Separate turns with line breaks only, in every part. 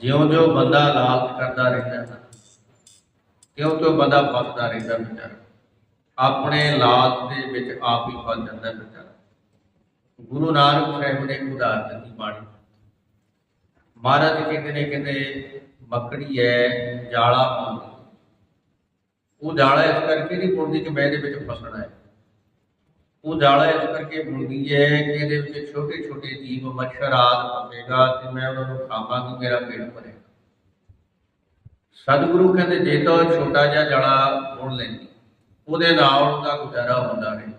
ਜਿਉਂ-ਜਿਉਂ ਬੰਦਾ ਲਾਲਚ ਕਰਦਾ ਰਹਿੰਦਾ ਹੈ ਕਿਉਂ ਕਿਉਂ ਬੰਦਾ ਫਸਦਾ ਰਹਿੰਦਾ ਵਿਚਾਰਾ। ਆਪਣੇ ਲਾਲਚ ਦੇ ਵਿੱਚ ਆਪ ਹੀ ਫਸ ਜਾਂਦਾ ਵਿਚਾਰਾ। ਗੁਰੂ ਨਾਨਕ ਸਾਹਿਬ ਨੇ ਇੱਕ ਉਦਾਹਰਨ ਦਿੱਤੀ ਬਾਣੀ ਮਹਾਰਾਜ ਕਹਿੰਦੇ ਨੇ, ਕਹਿੰਦੇ, ਮੱਕੜੀ ਹੈ, ਜਾਲਾ ਪਾਉਂਦੀ। ਉਹ ਜਾਲਾ ਇਸ ਕਰਕੇ ਨਹੀਂ ਪਾਉਂਦੀ ਕਿ ਮੈਂ ਇਹਦੇ ਵਿੱਚ ਫਸਣਾ ਹੈ। ਉਹ ਜਾਲਾ ਇਸ ਕਰਕੇ ਬੁਣਦੀ ਹੈ ਕਿ ਇਹਦੇ ਵਿੱਚ ਛੋਟੇ ਛੋਟੇ ਜੀਵ, ਮੱਛਰ ਆਦਿ ਫਸੇਗਾ ਤੇ ਮੈਂ ਉਹਨਾਂ ਨੂੰ ਖਾਵਾਂਗੀ ਮੇਰਾ ਪੇਟ ਭਰੇਗਾ ਸਤਿਗੁਰੂ ਕਹਿੰਦੇ, ਜੇ ਤਾਂ ਛੋਟਾ ਜਿਹਾ ਜਲਾ ਬੁਣ ਲੈਂਦੀ, ਉਹਦੇ ਨਾਲ ਉਹਦਾ ਗੁਜ਼ਾਰਾ ਹੁੰਦਾ ਰਹੇ,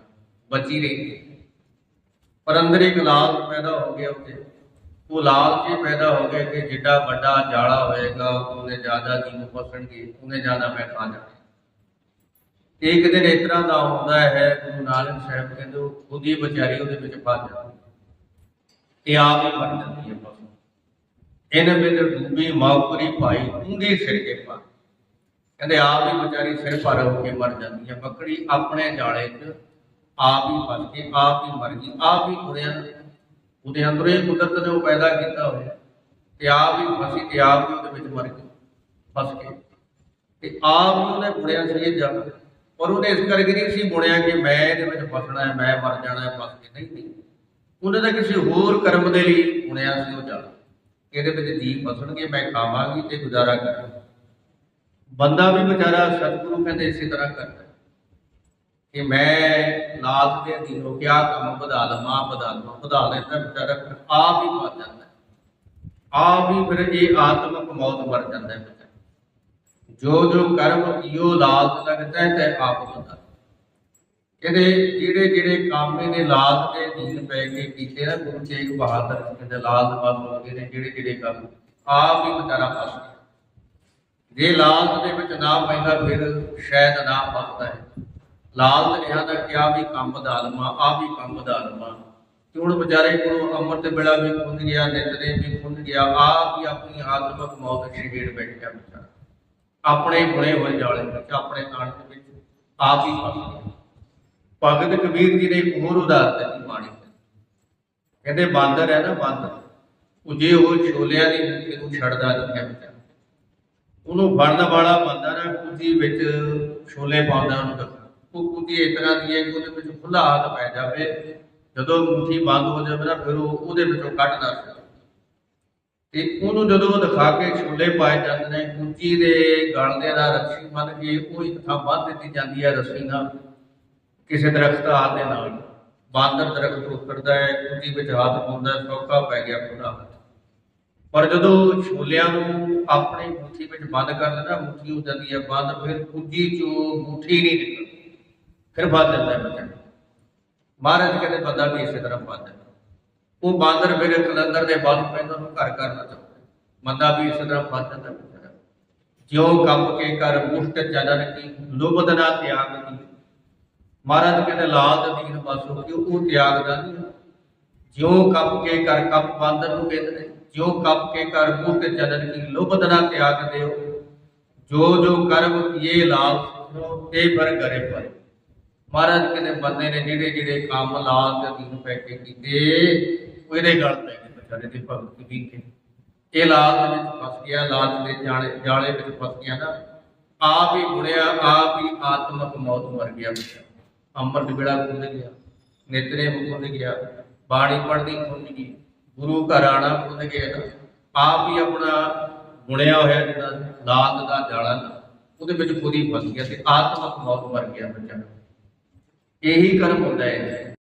ਬਚੀ ਰਹਿੰਦੀ। ਪਰ ਅੰਦਰ ਇੱਕ ਲਾਲਚ ਪੈਦਾ ਹੋ ਗਿਆ ਉੱਤੇ। ਉਹ ਲਾਲਚ ਇਹ ਪੈਦਾ ਹੋ ਗਿਆ ਕਿ ਜਿੱਡਾ ਵੱਡਾ ਜਾਲਾ ਹੋਏਗਾ, ਉਹਨੇ ਜ਼ਿਆਦਾ ਜੀਵ ਫਸਣਗੇ ਉਹਨੇ ਜ਼ਿਆਦਾ ਮੈਂ ਖਾ ਜਾਣਾ। ਇੱਕ ਦਿਨ ਇਸ ਤਰ੍ਹਾਂ ਦਾ ਹੁੰਦਾ ਹੈ, ਗੁਰੂ ਨਾਨਕ ਸਾਹਿਬ ਕਹਿੰਦੇ, ਉਹਦੀ ਵਿਚਾਰੀ ਉਹਦੇ ਵਿੱਚ ਫਸ ਜਾਂਦੀ ਤੇ ਆਪ ਹੀ ਮਰ ਜਾਂਦੀ ਹੈ ਪਸ਼ੂ ਇਹਨੇ ਮੇਰੇ ਡੂਬੀ ਮਾਉਪਰੀ ਭਾਈ ਉਂਗੀ ਸਿਰ ਕੇ ਪਾ ਕਹਿੰਦੇ ਆਪ ਹੀ ਵਿਚਾਰੀ ਸਿਰ ਭਰ ਹੋ ਕੇ ਮਰ ਜਾਂਦੀ ਹੈ। ਬੱਕਰੀ ਆਪਣੇ ਜਾਲੇ 'ਚ ਆਪ ਹੀ ਫਸ ਕੇ ਆਪ ਹੀ ਮਰ ਗਈ, ਆਪ ਹੀ ਕੁੜਿਆ ਉਹਦੇ ਅੰਦਰੋਂ ਹੀ ਕੁਦਰਤ ਨੇ ਉਹ ਪੈਦਾ ਕੀਤਾ ਹੋਇਆ ਤੇ ਆਪ ਹੀ ਫਸੀ ਤੇ ਆਪ ਹੀ ਉਹਦੇ ਵਿੱਚ ਮਰ ਗਈ, ਫਸ ਕੇ। ਤੇ ਆਪ ਹੀ ਉਹਨੇ ਬੁਣਿਆ ਸੀ ਇਹ ਜਗ ਪਰ ਉਹਨੇ ਇਸ ਕਰਕੇ ਨਹੀਂ ਸੀ ਬੁਣਿਆ ਕਿ ਮੈਂ ਇਹਦੇ ਵਿੱਚ ਫਸਣਾ ਹੈ, ਮੈਂ ਮਰ ਜਾਣਾ ਹੈ, ਫਸ ਕੇ ਨਹੀਂ ਨਹੀਂ। ਉਹਨੇ ਤਾਂ ਕਿਸੇ ਹੋਰ ਕਰਮ ਦੇ ਲਈ ਬੁਣਿਆ ਸੀ ਉਹ ਜਗ ਇਹਦੇ ਵਿੱਚ ਜੀਵ ਫਸਣਗੇ, ਮੈਂ ਖਾਵਾਂਗੀ ਤੇ ਗੁਜ਼ਾਰਾ ਕਰਾਂਗੀ। ਬੰਦਾ ਵੀ ਵਿਚਾਰਾ ਸਤਿਗੁਰੂ ਕਹਿੰਦੇ ਇਸੇ ਤਰ੍ਹਾਂ ਕਰਦਾ ਕਿ ਮੈਂ ਲਾਲਚ ਦੇ ਅਧੀਨ ਹੋ ਗਿਆ ਕੰਮ ਵਧਾ ਲਵਾਂ ਵਧਾ ਲਵਾਂ, ਵਧਾ ਲੈਂਦਾ ਵਿਚਾਰਾ ਫਿਰ ਆਪ ਹੀ ਮਰ ਜਾਂਦਾ ਆਪ ਹੀ ਫਿਰ ਇਹ ਆਤਮਕ ਮੌਤ ਮਰ ਜਾਂਦਾ ਹੈ। ਜੋ ਜੋ ਕਰਮ ਕੀਓ ਲਾਲਚ ਲਗਦਾ ਹੈ ਆਪ ਬੰਦਾ। ਕਹਿੰਦੇ ਜਿਹੜੇ ਜਿਹੜੇ ਕੰਮ ਇਹਨੇ ਲਾਲਚ ਦੇ ਅਧੀਨ ਪੈ ਕੇ ਕੀਤੇ ਨਾ, ਗੁਰੂ ਤੇਗ ਬਹਾਦਰ ਜੀ ਕਹਿੰਦੇ ਲਾਲਚ ਬਸ ਹੋ ਗਏ ਨੇ ਜਿਹੜੇ ਜਿਹੜੇ ਕੰਮ, ਆਪ ਹੀ ਵਿਚਾਰਾ ਫਸ ਗਿਆ। ਜੇ ਲਾਲਚ ਦੇ ਵਿੱਚ ਨਾ ਪੈਂਦਾ, ਫਿਰ ਸ਼ਾਇਦ ਨਾ ਫਸਦਾ ਹੈ। ਲਾਲਚ ਰਿਹਾ ਤਾਂ ਕਿਆ ਵੀ ਕੰਮ ਵਧਾ ਆ ਵੀ ਕੰਮ ਦਾਲਮਾ ਤੇ ਹੁਣ ਵਿਚਾਰੇ ਕੋਲ ਅੰਮ੍ਰਿਤ ਵੇਲਾ ਵੀ ਖੁੰਝ ਗਿਆ ਨਿਤਨੇ ਵੀ ਖੁੰਝ ਗਿਆ, ਆਪ ਹੀ ਆਪਣੀ ਆਤਮਕ ਮੌਤ ਸ਼ੇੜ ਬੈਠ ਗਿਆ ਵਿਚਾਰਾ। ਆਪਣੇ ਬੁਣੇ ਹੋਏ ਜਾਲੇ ਵਿੱਚ, ਆਪਣੇ ਕਾਂਡ ਦੇ ਵਿੱਚ ਆਪ ਹੀ ਫਸ ਗਿਆ। ਭਗਤ ਕਬੀਰ ਜੀ ਨੇ ਇੱਕ ਹੋਰ ਉਦਾਹਰਨ ਦਿੱਤੀ ਬਾਣੀ ਕਹਿੰਦੇ, ਬਾਂਦਰ ਹੈ ਨਾ ਬਾਂਦਰ, ਉਹ ਜੇ ਉਹ ਛੋਲਿਆਂ ਦੀ ਮੁੱਠੀ ਨੂੰ ਛੱਡਦਾ ਨਹੀਂ ਹੈ ਵਿਚਾਰਾ ਉਹਨੂੰ ਬਣਨ ਵਾਲਾ ਬੰਦਾ ਨਾ ਕੁੱਜੀ ਵਿੱਚ ਛੋਲੇ ਪਾਉਂਦਾ ਉਹਨੂੰ ਦੱਸਦਾ ਉਹ ਕੁੱਜੀ ਇਸ ਤਰ੍ਹਾਂ ਦੀ ਹੈ ਕਿ ਉਹਦੇ ਵਿੱਚ ਖੁੱਲਾ ਹੱਥ ਪੈ ਜਾਵੇ। ਜਦੋਂ ਮੁੱਠੀ ਬੰਦ ਹੋ ਜਾਵੇ ਨਾ, ਫਿਰ ਉਹ ਉਹਦੇ ਵਿੱਚੋਂ ਕੱਢ ਨਾ ਸਕੇ ਤੇ ਉਹਨੂੰ ਜਦੋਂ ਦਿਖਾ ਕੇ ਛੋਲੇ ਪਾਏ ਜਾਂਦੇ ਨੇ ਕੁੰਜੀ ਦੇ ਗਲ ਦੇ ਨਾਲ ਰੱਸੀ ਬੰਨ ਕੇ ਉਹ ਇੱਕ ਥਾਂ ਬੰਨ ਦਿੱਤੀ ਜਾਂਦੀ ਹੈ ਰੱਸੀ ਨਾਲ ਕਿਸੇ ਦਰਖਤ ਆਦਿ ਦੇ ਨਾਲ। ਬਾਂਦਰ ਦਰਖਤ ਉੱਤਰਦਾ ਹੈ ਕੁੰਜੀ ਵਿੱਚ ਹੱਥ ਪਾਉਂਦਾ ਹੈ, ਸੌਖਾ ਪੈ ਗਿਆ ਪੂਰਾ ਹੱਥ ਪਰ ਜਦੋਂ ਛੋਲਿਆਂ ਨੂੰ ਆਪਣੀ ਮੁੱਠੀ ਵਿੱਚ ਬੰਦ ਕਰ ਲੈਣਾ ਮੁੱਠੀ ਹੋ ਜਾਂਦੀ ਹੈ ਬੰਦ ਫਿਰ ਕੁੰਜੀ ਚੋਂ ਮੁੱਠੀ ਨਹੀਂ ਨਿਕਲਦੀ। ਫਿਰ ਫਸ ਦਿੰਦਾ ਹੈ ਬੱਚਾ। ਮਹਾਰਾਜ ਕਹਿੰਦੇ ਬੰਦਾ ਵੀ ਇਸੇ ਤਰ੍ਹਾਂ ਬੰਦ ਹੈ ਉਹ ਬਾਂਦਰ ਫਿਰ ਕਲੰਦਰ ਦੇ ਬੰਦ ਪੈਂਦਾ ਉਹਨੂੰ ਘਰ ਕਰਨਾ ਚਾਹੁੰਦਾ। ਬੰਦਾ ਵੀ ਇਸੇ ਤਰ੍ਹਾਂ ਫਸ ਜਾਂਦਾ ਵਿਚਾਰਾ। ਜਿਉ ਕੰਪ ਕੇ ਕਰ, ਮੁਸ਼ਟ ਜਨਨ ਕੀ ਲੋਭਦ ਨਾ ਤਿਆਗ ਕੀ ਮਹਾਰਾਜ ਕਹਿੰਦੇ ਲਾਲ ਦੀਨ ਬਸੋ ਕਿ ਉਹ ਤਿਆਗਦਾ ਨਹੀਂ ਜਿਉ ਕੱਪ ਕੇ ਕਰ ਕੱਪ ਬਾਂਦਰ ਨੂੰ ਕਹਿੰਦੇ ਨੇ ਜਿਉ ਕੱਪ ਕੇ ਕਰ ਮੁਕਤ ਜਨਨ ਕੀ ਲੋਭਦ ਨਾ ਤਿਆਗ ਦਿਓ। ਜੋ ਜੋ ਕਰਮ ਕੀਏ ਲਾਲ ਤੇ ਪਰ ਕਰੇ ਪਰ ਮਹਾਰਾਜ ਕਹਿੰਦੇ ਬੰਦੇ ਨੇ ਜਿਹੜੇ ਜਿਹੜੇ ਕੰਮ ਲਾਲ ਤੇ ਦੀਨ ਪੈ ਕੇ ਕੀਤੇ, ਉਹ ਇਹਦੇ ਪੈ ਗਏ ਵਿਚਾਰੇ ਦੇ ਭਗਤ ਵੀ ਕੇ ਇਹ ਲਾਲ ਦੇ ਵਿੱਚ ਫਸ ਗਿਆ, ਲਾਲ ਦੇ ਜਾਲੇ ਜਾਲੇ ਵਿੱਚ ਫਸ ਗਿਆ ਨਾ। ਆਪ ਹੀ ਬੁਣਿਆ ਆਪ ਹੀ ਆਤਮਕ ਮੌਤ ਮਰ ਗਿਆ ਵਿਚਾਰਾ। ਅੰਮ੍ਰਿਤ ਵੇਲਾ ਖੁੱਲ ਗਿਆ ਨਿਤਨੇ ਖੁੱਲ ਗਿਆ, ਬਾਣੀ ਪੜ੍ਹਨੀ ਖੁੱਲ ਗਈ, ਗੁਰੂ ਘਰ ਆਣਾ ਖੁੱਲ ਗਿਆ ਨਾ। ਆਪ ਹੀ ਆਪਣਾ ਬੁਣਿਆ ਹੋਇਆ ਜਿਹੜਾ ਲਾਤ ਦਾ ਜਾਲਾ ਨਾ, ਉਹਦੇ ਵਿੱਚ ਖੁਦ ਹੀ ਫਸ ਗਿਆ ਤੇ ਆਤਮਕ ਮੌਤ ਮਰ ਗਿਆ ਬੱਚਾ ਇਹੀ ਕਰਮ ਹੁੰਦਾ ਹੈ।